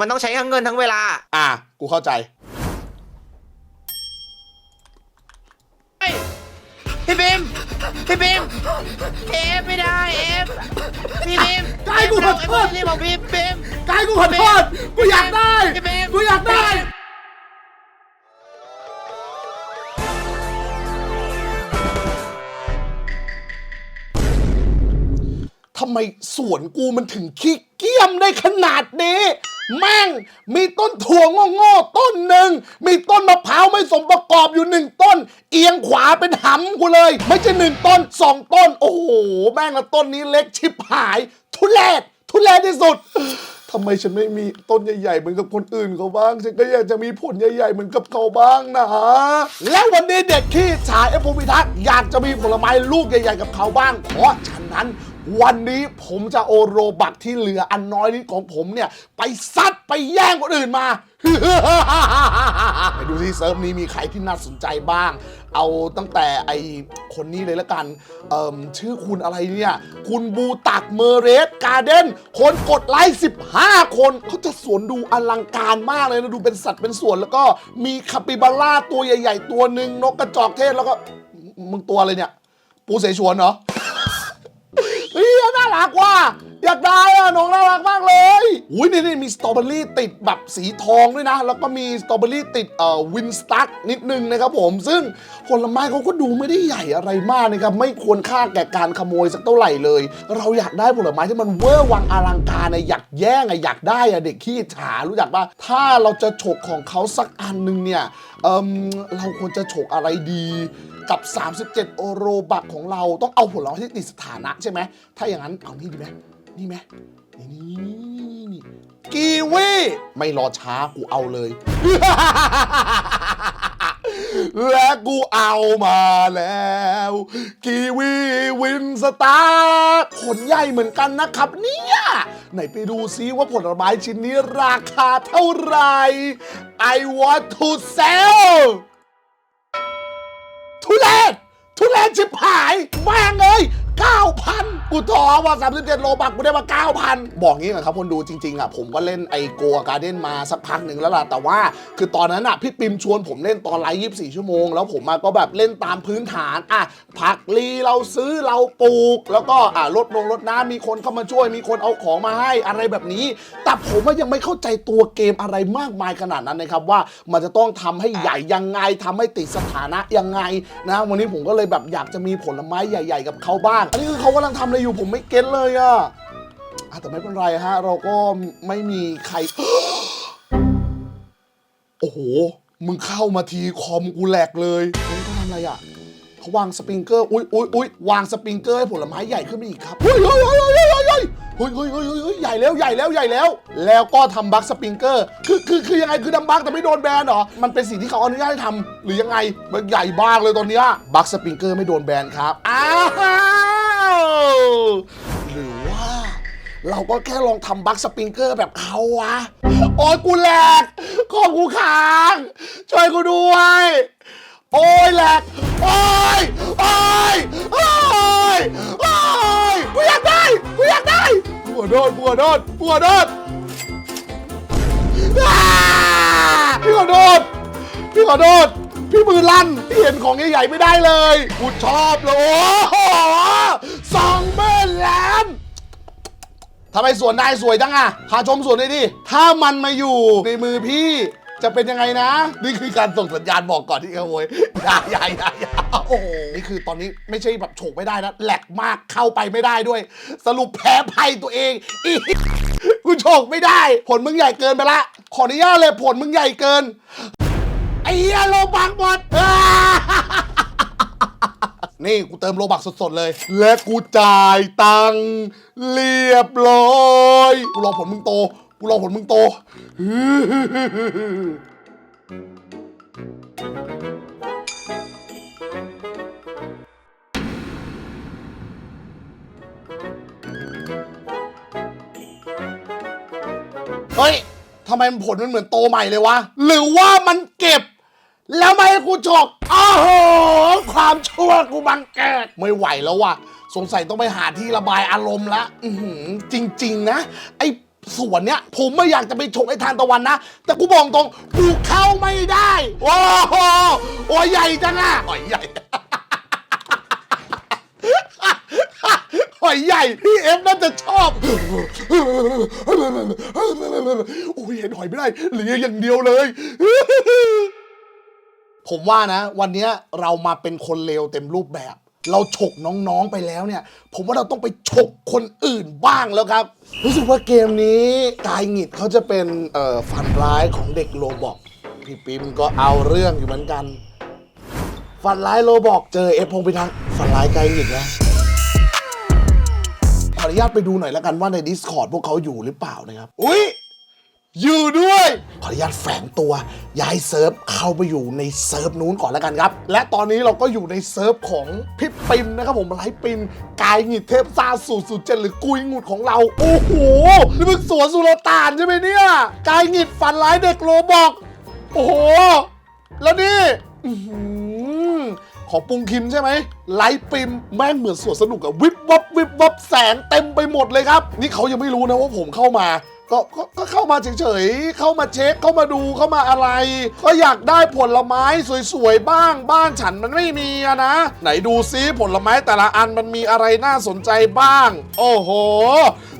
มันต้องใช้ทั้งเงินทั้งเวลา อะกูเข้าใจเฮ้ยพี่บิมพี่บิมเอฟไม่ได้เอฟพี่บิมกายกูขอโทษไอ้พวกนี่บอกพี่บิม กายกูขอโทษกูอยากได้ พี่บิมกูอยากได้ ทำไมสวนกูมันถึงขี้เกียมได้ขนาดนี้ แม่งมีต้นถั่วโง่ๆต้นหนึ่งมีต้นมะพร้าวไม่สมประกอบอยู่หนึ่งต้น เอียงขวาเป็นหำกูเลย ไม่ใช่หนึ่งต้นสองต้น โอ้โหแม่งละต้นนี้เล็กชิบหาย ทุเรศทุเรศที่สุดทำไมฉันไม่มีต้นใหญ่ๆเหมือนกับคนอื่นเขาบ้าง ฉันก็อยากจะมีผลใหญ่ๆเหมือนกับเขาบ้างนะและวันนี้เด็กที่ชายเอฟภูมิทักษ์อยากจะมีผลไม้ลูกใหญ่ ๆ กับเขาบ้างเพราะฉะนั้น วันนี้ผมจะโอโรบักที่เหลืออันน้อยนิดของผมเนี่ย ไปซัดไปแย่งคนอื่นมา ไปดูที่เซิร์ฟนี้มีใครที่น่าสนใจบ้าง เอาตั้งแต่ไอคนนี้เลยละกัน เอ่มชื่อคุณอะไรเนี่ย คุณบูตักเมเรสการ์เดนคนกดไลค์15 คนเขาจะสวนดูอลังการมากเลยนะ ดูเป็นสัตว์เป็นส่วนแล้วก็มีคาปิบาร่าตัวใหญ่ ๆ ตัวหนึ่งนกกระจอกเทศแล้วก็มึงตัวอะไรเนี่ย ปูเสฉวนเหรอ Lá อยากได้อะน้องน่ารักมากเลยอุ้ยนี่นี่มีสตรอเบอรี่ติดแบบสีทองด้วยนะ แล้วก็มีสตรอเบอรี่ติดเอ่อวินสตั๊กนิดนึงนะครับผม ซึ่งผลไม้เขาก็ดูไม่ได้ใหญ่อะไรมากนะครับ ไม่ควรค่าแก่การขโมยสักเท่าไหร่เลย เราอยากได้ผลไม้ที่มันเวอร์วังอลังการนะอยากแย่งอะอยากได้อะเด็กขี้ฉารู้จักปะถ้าเราจะฉกของเขาสักอันหนึงเนี่ยเอมเราควรจะฉกอะไรดีกับ 37 โอโรบักของเราต้องเอาผลไม้ที่ติดสถานะใช่ไหม ถ้าอย่างนั้นเอานี่ดีไหม นี่ไหมนี่นี่นี่กีวีไม่รอช้ากูเอาเลย และกูเอามาแล้ว กีวีวินสตาร์ผลใหญ่เหมือนกันนะครับเนี่ยไหนไปดูซิว่าผลไม้ชิ้นนี้ราคาเท่าไหร่ I want to sell ทุเรศทุเรศชิบหายแม่งเลย 9,000 กูทอว่า 37 โลบักกูได้มา 9,000 บอกงี้ก่อนครับคนดูจริงๆอะผมก็เล่นไอโกะการ์เด้นมาสักพักหนึ่งแล้วล่ะ แต่ว่าคือตอนนั้นอะพี่ปิมชวนผมเล่นตอนไลฟ์24 ชั่วโมง แล้วผมมาก็แบบเล่นตามพื้นฐานอะผักลีเราซื้อเราปลูก แล้วก็อะรถลงรถน้ำมีคนเข้ามาช่วยมีคนเอาของมาให้อะไรแบบนี้ แต่ผมว่ายังไม่เข้าใจตัวเกมอะไรมากมายขนาดนั้นนะครับว่ามันจะต้องทำให้ใหญ่ยังไงทำให้ติดสถานะยังไงนะวันนี้ผมก็เลยแบบอยากจะมีผลไม้ใหญ่ ๆ กับเขาบ้างอันนี้คือเขากำลังทำอะไรอยู่ผมไม่เก็ตเลยอะอะแต่ไม่เป็นไรฮะ เราก็ไม่มีใคร โอ้โห มึงเข้ามาทีคอมกูแหลกเลยเฮ้ยเขาทำอะไรอะเขาวางสปริงเกอร์ อุ้ยอุ้ยอุ้ยวางสปริงเกอร์ให้ผลไม้ใหญ่ขึ้นไปอีกครับ เฮ้ยเฮ้ยเฮ้ยเฮ้ยเฮ้ยเฮ้ยเฮ้ยเฮ้ยเฮ้ยเฮ้ยเฮ้ยใหญ่แล้วใหญ่แล้วใหญ่แล้ว แล้วก็ทำบัคสปริงเกอร์ คือคือคือยังไงคือทำบัคแต่ไม่โดนแบนเหรอ มันเป็นสิ่งที่เขาอนุญาตให้ทำหรือยังไง มันใหญ่มากเลยตอนเนี้ยบัคสปริงเกอร์ไม่โดนแบนครับอ้า หรือว่า เราก็แค่ลองทำบัคสปริงเกอร์แบบเขาวะ โอ้ยกูแหลกขอกูค้าง ช่วยกูด้วย โอ้ยแหลก โอ้ย โอ้ย โอ้ย โอ้ย กูอยากได้ กูอยากได้กูขอโทษกูขอโทษกูขอโทษอ่าพี่ขอโทษพี่ขอโทษ พี่มือลั่นพี่เห็นของใหญ่ๆไม่ได้เลยกูชอบเลยโอ้โหสองหมื่นล้านทำไมสวนนายสวยจังอะพาชมสวนเลยดิ ถ้ามันมาอยู่ในมือพี่จะเป็นยังไงนะ นี่คือการส่งสัญญาณบอกก่อนที่ขโมยอย่าอย่าอย่าอย่าโอ้โห นี่คือตอนนี้ไม่ใช่แบบโฉกไม่ได้นะ แหลกมากเข้าไปไม่ได้ด้วย สรุปแพ้ภัยตัวเองอีกูโฉกไม่ได้ ผลมึงใหญ่เกินไปละ ขออนุญาตเลยผลมึงใหญ่เกิน อ้เหี้ยโลบักหมด นี่กูเติมโลบักสดๆเลย และกูจ่ายตังค์เรียบร้อยกูรอผลมึงโตกูรอผลมึงโต เฮ้ย ทำไมมันผลมันเหมือนโตใหม่เลยวะ หรือว่ามันเก็บ แล้วไม่ให้กูฉกอ้าวโห ความชั่วกูบังเกิด ไม่ไหวแล้วว่ะ สงสัยต้องไปหาที่ระบายอารมณ์ละอือหือจริง ๆ นะ ไอสวนเนี้ยผมไม่อยากจะไปฉกไอ้ทานตะวันนะ แต่กูบอกตรงกูเข้าไม่ได้ โอ้โหโอ้ยใหญ่จังอะหอยใหญ่ หอยใหญ่ พี่เอฟน่าจะชอบ โอ้ยเห็นหอยไม่ได้เหลืออย่างเดียวเลย ผมว่านะ วันนี้เรามาเป็นคนเลวเต็มรูปแบบ เราฉกน้องๆไปแล้วเนี่ย ผมว่าเราต้องไปฉกคนอื่นบ้างแล้วครับ รู้สึกว่าเกมนี้กายหงิดเขาจะเป็นฝันร้ายของเด็กโลบอกพี่ปิมก็เอาเรื่องอยู่เหมือนกันฝันร้ายโลบอกเจอเอฟพงพิทักษ์ฝันร้ายกายหงิดนะขออนุญาตไปดูหน่อยแล้วกันว่าใน Discord พวกเขาอยู่หรือเปล่านะครับ อุ้ย อยู่ด้วย ขออนุญาตแฝงตัวย้ายเซิร์ฟเข้าไปอยู่ในเซิร์ฟนู้นก่อนแล้วกันครับ และตอนนี้เราก็อยู่ในเซิร์ฟของพี่ปิมนะครับผมไลฟ์ปิมกายหงิดเทพซาสูตรสูตรเจนหรือกุยหงุดของเรา โอ้โหนี่มึงสวนสุลต่านใช่ไหมเนี่ย กายหงิดฝันร้ายเด็กโลบอก โอ้โห แล้วนี่ของปุงคิมใช่ไหมไลฟ์ปิมแม่งเหมือนสวนสนุกอะวิบวับวิบวับแสงเต็มไปหมดเลยครับ นี่เขายังไม่รู้นะว่าผมเข้ามา ก็ก็ก็เข้ามาเฉยๆ เข้ามาเช็ค เข้ามาดู เข้ามาอะไร ก็อยากได้ผลไม้สวยๆ บ้าง บ้านฉันมันไม่มีอะนะ ไหนดูซิผลไม้แต่ละอันมันมีอะไรน่าสนใจบ้าง โอ้โห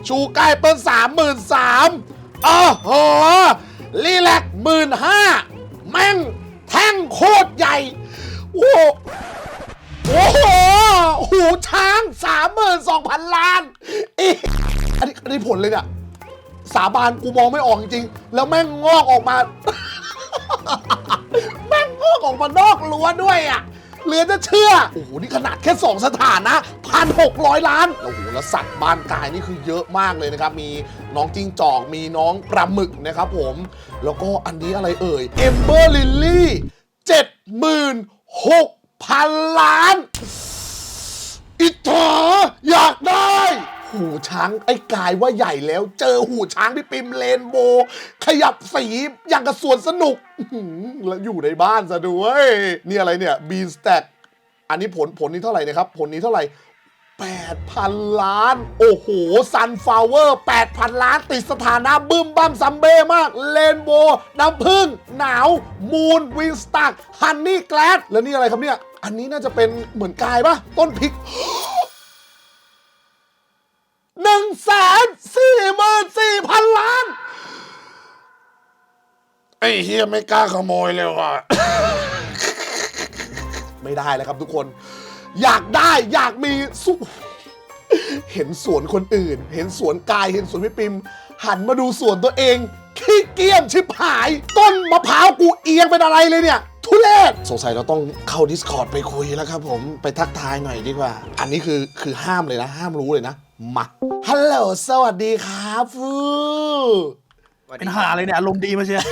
ชูใกล้เปิ้ลสามหมื่นสามโอ้โหรีแลกหมื่นห้าแม่งแท่งโคตรใหญ่ โอ้โหโอ้โห หูช้างสามหมื่นสองพันล้านอีอันนี้อันนี้ผลเลยเนี่ย สาบานกูมองไม่ออกจริงๆแล้วแม่งงอกออกมา แม่งงอกออกมานอกรั้วด้วยอะเหลือจะเชื่อ โอ้โห นี่ขนาดแค่ 2 สถานนะพันหกร้อยล้าน โอ้โห แล้วสัตว์บ้านกายนี่คือเยอะมากเลยนะครับ มีน้องจิ้งจอก มีน้องปลาหมึกนะครับผม แล้วก็อันนี้อะไรเอ่ย เอมเบอร์ลิลลี่เจ็ดหมื่นหกพันล้าน อิจฉาอยากได้ หูช้างไอ้กายว่าใหญ่แล้ว เจอหูช้างพี่ปิมเลนโบ ขยับสีอย่างกับสวนสนุกแล้วอยู่ในบ้านซะด้วยนี่อะไรเนี่ยบีนสแต็กอันนี้ผลผลนี้เท่าไหร่นะครับ ผลนี้เท่าไหร่8,000 ล้าน โอ้โหซันฟลาวเวอร์8,000 ล้าน ติดสถานะบึ้มบั้มซัมเบ้มาก เลนโบ น้ำผึ้งหนาว มูน วิงสตักฮันนี่แกลดแล้วนี่อะไรครับเนี่ย อันนี้น่าจะเป็นเหมือนกายปะต้นพริก หนึ่งแสนสี่หมื่นสี่พันล้าน ไอ้เฮียไม่กล้าขโมยเลยว่ะ ไม่ได้แล้วครับทุกคน อยากได้อยากมีสุเห็นสวนคนอื่น เห็นสวนกายเห็นสวนพี่ปิม หันมาดูสวนตัวเอง ขี้เกียจชิบหาย ต้นมะพร้าวกูเอียงเป็นอะไรเลยเนี่ย ทุเรศสงสัยเราต้องเข้า Discord ไปคุยแล้วครับผมไปทักทายหน่อยดีกว่า อันนี้คือคือห้ามเลยนะ ห้ามรู้เลยนะ มาฮัลโหลสวัสดีครับฟูเป็นหาเลยเนี่ยอารมณ์ดีมาเชียร์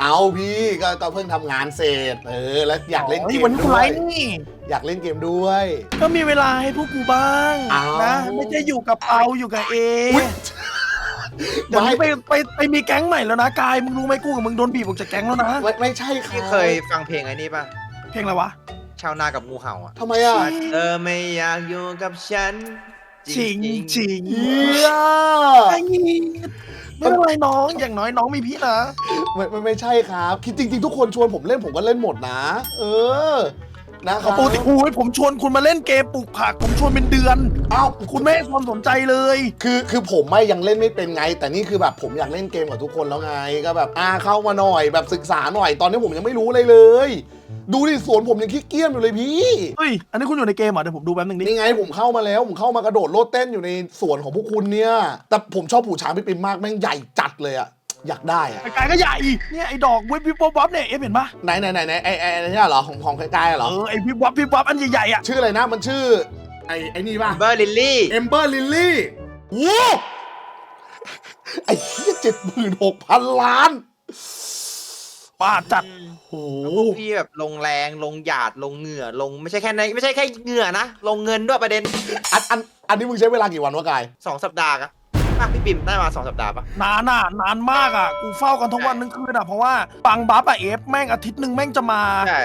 เอาพี่ก็ก็เพิ่งทำงานเสร็จเออแล้วอยากเล่นเกฮ้ยมวันนี้กูด้วไลยฟ์นี่ อยากเล่นเกมด้วย ก็มีเวลาให้พวกกูบ้างอ้าว นะ ไม่ใช่อยู่กับเปาอยู่กับเออุ๊ยเดี๋ยวนี้ไม่ไปไปไปมีแก๊งใหม่แล้วนะกายมึงรู้ไหมกูกับมึงโดนบีบออกจากแก๊งแล้วนะไม่ไม่ใช่ครัพี่บเคยฟังเพลงไอ้นี่ป่ะ เพลงอะไรวะชาวนากับงูเห่าอะทำไมอะ เธอไม่อยากอยู่กับฉัน ชิงๆชิงเฮียไอ้นี่ไม่เป็นไรน้องอย่างน้อยน้องมีพี่นะไม่ไม่ไม่ใช่ครับคิดจริง ๆ ทุกคนชวนผมเล่นผมก็เล่นหมดนะ เออนะคขรัอบปกติโอ้ยผมชวนคุณมาเล่นเกมปลูกผักผมชวนเป็นเดือน อ้าวคุณไม่ให้ความสนใจเลย คือคือผมไม่ยังเล่นไม่เป็นไง แต่นี่คือแบบผมอยากเล่นเกมกับทุกคนแล้วไงก็แบบอ่าเข้ามาหน่อยแบบศึกษาหน่อยตอนนี้ผมยังไม่รู้เลยเลย ดูดิสวนผมยังขี้เกียจอยู่เลยพี่ เฮ้ย อันนี้คุณอยู่ในเกมเหรอเดี๋ยวผมดูแป๊บนึงดินี่ไงผมเข้ามาแล้ว ผมเข้ามากระโดดโลดเต้นอยู่ในสวนของพวกคุณเนี่ย แต่ผมชอบผูช้างพี่ปิมมากแม่งใหญ่จัดเลยอะอยากได้อะไอ้กายก็ใหญ่เนี่ยไอ้ดอกวิบวิบวับวับเนี่ยเอฟเห็นปะไหนไหนไหนไหนไอไอไอ้เนี่ยเหรอของของใกล้ๆเหรอเออไอ้วิบวับวิบวับอันใหญ่ๆอะชื่ออะไรนะมันชื่อ ไอไอนี่ป่ะ เบอร์ลิลลี่ เอมเบอร์ลิลลี่ว้าวไอ้เหี้ยเจ็ดหมื่นหกพันล้าน ป้าจัดโอ้พโหวกพี่แบบลงแรงลงหยาดลงเหงื่อลงไม่ใช่แค่ในไม่ใช่แค่เหงื่อนะ ลงเงินด้วยประเด็นอันอันอันนี้มึงใช้เวลากี่วันวะกาย สองสัปดาห์อะป่ะพี่ปิ่มได้มาสองสัปดาห์ปะ นานอะนานมากอะกูเฝ้ากันทั้งวันทั้งคืนอะเพราะว่าบางบัฟอะเอฟแม่งอาทิตย์หนึ่งแม่งจะมาใช่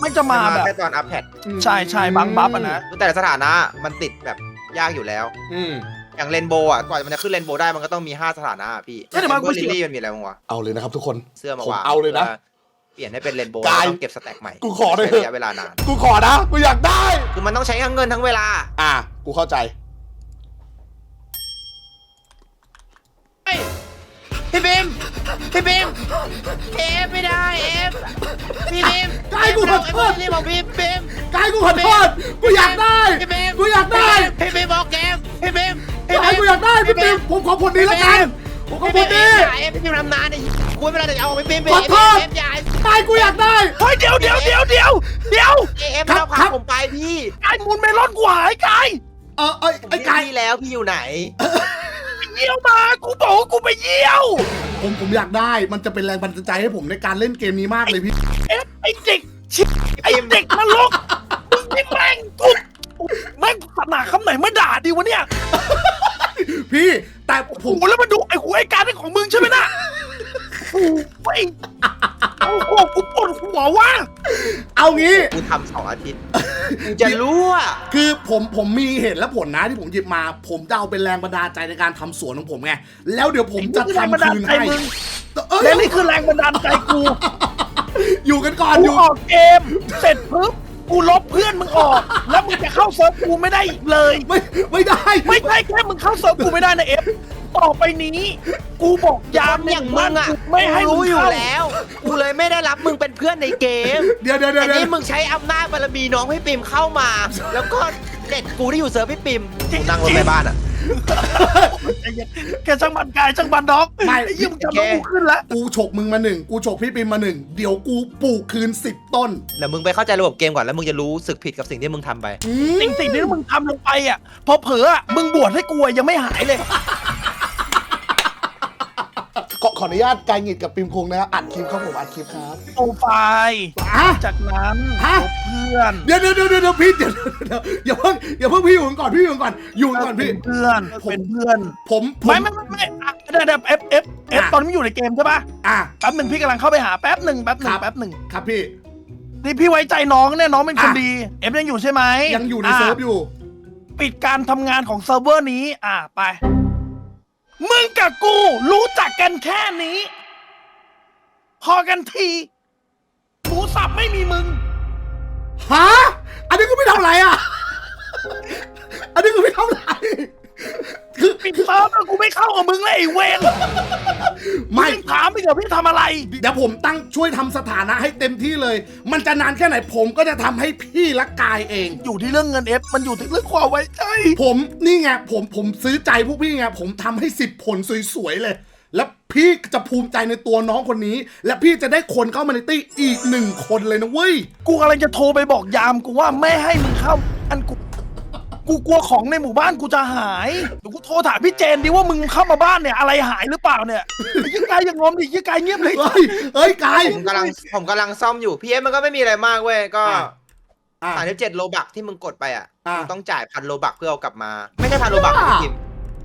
แม่งจะมาแบบ แค่ตอนอัพแพดใช่ใช่บางบัฟอะนะ แต่ละสถานะมันติดแบบยากอยู่แล้ว อืม อย่างเรนโบว์อะกว่ามันจะขึ้นเรนโบว์ได้มันก็ต้องมี5สถานะอะพี่เอ้ยเดี๋ยวมาเบกูอร์ลิเชื่อลี่มันมีอะไรบ้างวะเอาเลยนะครับทุกคน เสื้อมาผมวางเอาเลยนะพื่เปลี่ยนให้เป็นเรนโบว์กาย ต้องเก็บสแต็กใหม่กูขอเลยใช้ระยะเวลานานกูขอนะ กูอยากได้ คือมันต้องใช้ทั้งเงินทั้งเวลา อะ กูเข้าใจเฮ้ยพี่บิมพี่บิมเอฟไม่ได้เอฟพี่บิมกายกูขอโทษ เอฟบอกพี่บิมกายกูขอโทษ กูอยากได้ พี่บิมกูอยากได้ พี่บิมบอกเกมพี่บิมกายกู อยากได้พี่ปิมผมขอผลนี้แล้วกันผมขอผลนี้เอฟพี่บิมทำนานไอ้กูไม่เป็นไรแต่เอาพี่บิมขอโทษเอฟอย่ากายกูอยากได้เฮ้ยเดี๋ยวเดี๋ยวเดี๋ยวเดี๋ยวเดี๋ยวเอฟครัไม่บต้องครัพาบผมไปพี่กายมูลเมลอนกูหายกายเออเอ้ยผมไอ้เรียกกายพี่แล้วพี่อยู่ไหนเยี่ยวมากูบอกว่ากูไปเยี่ยวผมผมอยากได้มันจะเป็นแรงบันดาลใจให้ผมในการเล่นเกมนี้มากเลยพี่เอ๊ะไอ้เด็กชิไอ้เด็กนรกมึงนี่แม่งกูแม่งศาสนาคำไหนมาด่าดีวะเนี่ย พี่แต่ผโอ้มโหแล้วมาดูไอ้หูไอ้การนี่ของมึงใช่ไหมน่ะโอ้โหโอ้โหกูปวดหัวว่ะเอางี้ กูทำสองอาทิตย์มึงจะรู้อะคือผมผมมีเหตุและผลนะที่ผมหยิบมา ผมจะเอาเป็นแรงบันดาลใจในการทำสวนของผมไงแล้วเดี๋ยวผมจะแรงบันทำดาลคืนใจให้มึงเอ้ยและนี่คือแรงบันดาลใจกูอยู่กันก่อนกูอยู่ ออกเกม เสร็จปุ๊บ กูลบเพื่อนมึงออก แล้วมึงจะเข้าเซิร์ฟกูไม่ได้อีกเลย ไม่ไม่ได้ ไม่ใช่แค่มึงเข้าเซิร์ฟกูไม่ได้นะเอฟต่อไปนี้ กูบอกยามคนอย่างมึงอะไม่ให้กูมึงรู้อยู่เข้าแล้ว กูเลยไม่ได้รับมึงเป็นเพื่อนในเกมเดี๋ยวเดี๋ยวเดี๋แต่ยวเดี๋นี่ยวมึงใช้อำนาจบารมีน้องพี่ปิมเข้ามา แล้วก็เด็ดกูที่อยู่เซิร์ฟพี่ปิมกูนั่งรถไปบ้านอะใจเย็น แกช่างมันกายช่างมันด็อกไม่ไอ้ยี่มึงจะโอเคมากูขึ้นแล้วกูฉกมึงมาหนึ่งกูฉกพี่ปิมมาหนึ่งเดี๋ยวกูปลูกคืนสิบต้นเดี๋ยวมึงไปเข้าใจระบบเกมก่อนแล้วมึงจะรู้สึกผิดกับสิ่งที่มึงทำไป อืม สิ่งสิ่งที่มึงทำลงไปอะพอเผลออะมึงบวชให้กูอะยังไม่หายเลยข อขออนุญาตกายหงิดกับปิมคงนะครับอัดคลิปครับผมอัดคลิปครับโปรไฟล์อะ จากนั้นฮะ พบเพื่อนเดี๋ยวเดี๋ยวเดี๋ยวเดี๋ยวพี่เดี๋ยวเดี๋ยวเดี๋ยวอย่าเพิ่งอย่าเพิ่งพี่อยู่กันก่อนพี่อยู่กันก่อนอยู่กันก่อนพี่ เป็นเพื่อนผม เป็นเพื่อนผมผม ไม่ไม่ไม่ไม่อะเดี๋ยวเดี๋ยวเอฟเอฟเอฟอะ ตอนนี้อยู่ในเกมใช่ปะอะ แป๊บหนึ่งพี่กำลังเข้าไปหาแป๊บหนึ่งแป๊บหนึ่ครังบ แป๊บหนึ่งครับพี่ นี่พี่ไว้ใจน้องเนี่ยน้องเป็นคนอะ ดีเอฟยังอยู่ใช่ไหมยังอยู่ในเซิร์ฟอยู่ ปิดการทำงานของเซิร์ฟเวอร์นี้ อะไป มึงกับกูรู้จักกันแค่นี้ พอกันทีหมูสับไม่มีมึง ฮะ อันนี้กูไม่ทำอะไรอะ อันนี้กูไม่ทำอะไร ปิดเซิร์ฟแล้วกูไม่เข้ากับมึงเลยไอ้เวรไม่งถามไปเถอะพี่ทำอะไร เดี๋ยวผมตั้งช่วยทำสถานะให้เต็มที่เลย มันจะนานแค่ไหนผมก็จะทำให้พี่ละกายเอง อยู่ที่เรื่องเงินเอฟมันอยู่ที่เรื่องความไว้ใจผมนี่ไงผมผมซื้อใจพวกพี่ไงผมทำให้สิบผลสวยๆเลย แล้วพี่จะภูมิใจในตัวน้องคนนี้ และพี่จะได้คนเข้ามาในตี้อีกหนึ่งคนเลยนะเว้ย กูกำลังจะโทรไปบอกยามกูว่าไม่ให้มึงเข้าอันกู กูกลัวของในหมู่บ้านกูจะหายเดี๋ยวกูโทรถามพี่เจนดิว่ามึงเข้ามาบ้านเนี่ยอะไรหายหรือเปล่าเนี่ยไอ้ยี่กายยังงอมดิยี่กายเงียบเลยเฮ้ยเฮ้ยกายผมกำลังผมกำลังซ่อมอยู่พี่เอฟมันก็ไม่มีอะไรมากเว้ยก็อะอะ สามสิบเจ็ดโลบักที่มึงกดไปอะอะ มึงต้องจ่ายพันโลบักเพื่อเอากลับมา ไม่ใช่พันโลบักนะพี่ปิม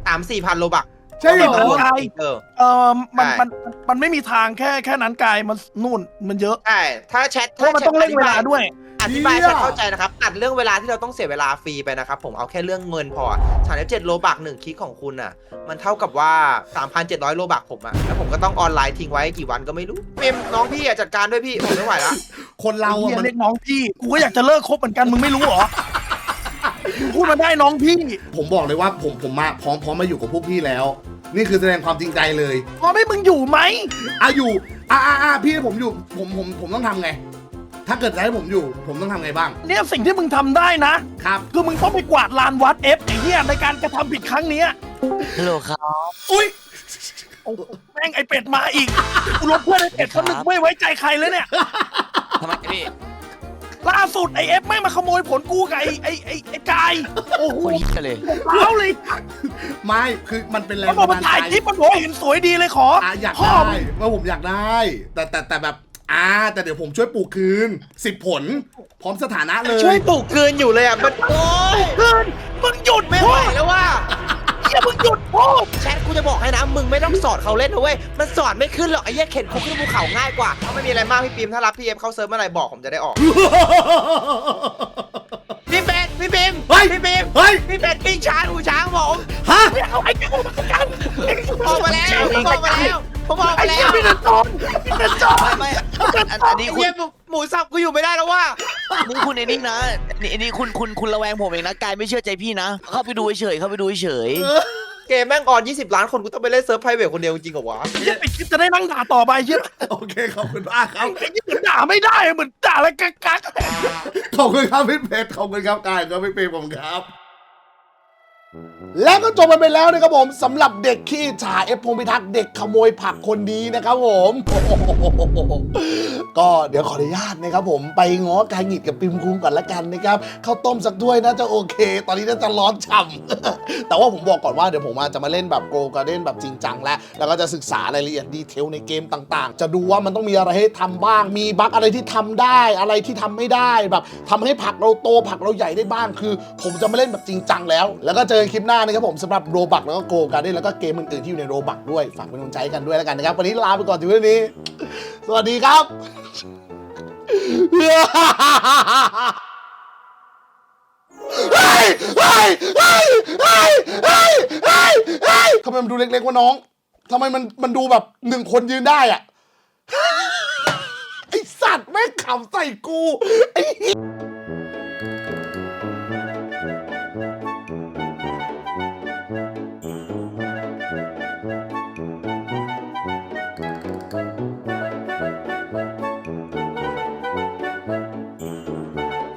สามสี่พันโลบักใช่เหรอก็เป็นตัวเออ เออมันใช่มันมันไม่มีทางแค่แค่นั้นกายมันนู่นมันเยอะใช่ ถ้าแชทเพราะมันต้องเร่งเวลาด้วย อธิบายเหี้ยให้เข้าใจนะครับตัดเรื่องเวลาที่เราต้องเสียเวลาฟรีไปนะครับผมเอาแค่เรื่องเงินพอสามสิบเจ็ดโลบักหนึ่งคลิกของคุณอะ มันเท่ากับว่า 3,700 โลบักผมอะแล้วผมก็ต้องออนไลน์ทิ้งไว้กี่วันก็ไม่รู้ปิมน้องพี่อะจัดการด้วยพี่ผมไม่ไหวละคนเราเราอะอะมันเรียกน้องพี่ กูก็อยากจะเลิกคบเหมือนกันมึงไม่รู้เหรอมึงพูดมาได้น้องพี่ผมบอกเลยว่าผมผมมาพร้อมพร้อมมาอยู่กับพวกพี่แล้ว นี่คือแสดงความจริงใจเลยพอไม่มึงอยู่ไหมอะอยู่อะอะอะพี่ให้ผมอยู่ผมผมผมต้องทำไง ถ้าเกิดจะให้ผมอยู่ ผมต้องทำไงบ้าง เนี่ยสิ่งที่มึงทำได้นะ ครับ คือมึงต้องไปกวาดลานวัดเอฟไอ้เหี้ยในการกระทำผิดครั้งเนี้ยฮัลโหลครับ อุ้ยโอ้โหแม่งไอเป็ดมาอีกกูลบเพื่อนไอเป็ดคนหนึ่งไม่ไว้ใจใครเลยเนี่ย ทำไมพี่ล่าสุดไอเอฟไม่งมาขโมยผลกูกับไอไอไอไอกายโอ้โหคนเหี้ยเลย เล้าเลยไม่คือมันเป็นแรมันงบอกบัมานดาลถ่ายใจคลิปมันบอกว่าเห็นสวยดีเลยขออะอยากพ่อได้มึงว่าผมอยากได้ แต่แต่แต่แบบ อ่า แต่เดี๋ยวผมช่วยปลูกคืนสิบผล พร้อมสถานะเลย ช่วยปลูกคืนอยู่เลยอะมันโอ้ยเกินมึงหยุดไม่พูไหวดแล้วว่าเหี้ยมึงหยุดพูดแชทกูจะบอกให้นะมึงไม่ต้องสอนเขาเล่นนะเว้ยมันสอนไม่ขึ้นหรอกไอ้เหี้ยเข็นคุกขึ้นภูเขาง่ายกว่าถ้าไม่มีอะไรมากพี่ปิมถ้ารับพี่เอฟเข้าเซิร์ฟเมื่อไหร่บอกผมจะได้ออกพี่เป็ดพี่เบบิมเฮ้ยพี่บิมเฮ้ย พี่เป็ดปิ้งช้างหูช้างผมฮะ เอาไอ้เจ้ามากันออกมาแล้วผมออกมาแล้ว ผมออกไอ้มาแล้เหี้ยวพี่นันจอนพี่นันจอนไม่ไม่อันอันนี้ไอ้คุเหี้ณยหมูหมูสับกูอยู่ไม่ได้แล้วว่านี่คุณไอ้นี่นะนี่อันนี้คุณคุณคุณระแวงผมเองนะกายไม่เชื่อใจพี่นะ เข้าไปดูเฉยๆเข้าไปดูเฉยเกมแม่งออน 20 ล้านคนกูต้องไปเล่นเซิร์ฟไพรเวทคนเดียวจริงเหรอวะเหี้ยปิดคลิปจะได้นั่งด่าต่อไปเหี้ยโอเคขอบคุณมากครับ ไอ้เหี้ยเหมือนด่าไม่ได้เหมือนด่าอะไรกักกัก ขอบคุณครับพี่เพชรขอบคุณครับกายครับพี่เปรมผมครับ และก็จบไปไปแล้วนะครับผมสำหรับเด็กขี้ฉาเอฟพงพิทักษ์เด็กขโมยผักคนนี้นะครับผม ก็เดี๋ยวขออนุญาตนะครับผมไปง้อกายหงิดกับปิมคุ้งก่อนละกันนะครับข้าวต้มสักถ้วยน่าจะโอเค ตอนนี้น่าจะร้อนฉ่ำแต่ว่าผมบอกก่อนว่าเดี๋ยวผมอาจจะมาเล่นแบบโกลการ์เด้นแบบจริงจังแล้วแล้วก็จะศึกษารายละเอียดดีเทลในเกมต่างๆ จะดูว่ามันต้องมีอะไรให้ทำบ้าง มีบั๊กอะไรที่ทำได้ อะไรที่ทำไม่ได้แบบทำให้ผักเราโตผักเราใหญ่ได้บ้างคือ ผมจะมาเล่นแบบจริงจังแล้ว แล้วก็เจอคลิปหน้านะครับผมสำหรับโรบักแล้วก็โกลการ์เด้นแล้วก็เกมอื่นๆที่อยู่ในโรบักด้วยฝากเป็นกำลังใจกันด้วยแล้วกันนะครับ วันนี้ลาไปก่อนถึงวันนี้ สวัสดีครับเฮ้ยเฮ้ยเฮ้ยเฮ้ยเฮ้ยเฮ้ยเฮ้ยทำไมมันดูเล็กๆวะน้อง ทำไมมันมันดูแบบหนึ่งคนยืนได้อะไอสัตว์แม่งขำใส่กูไอ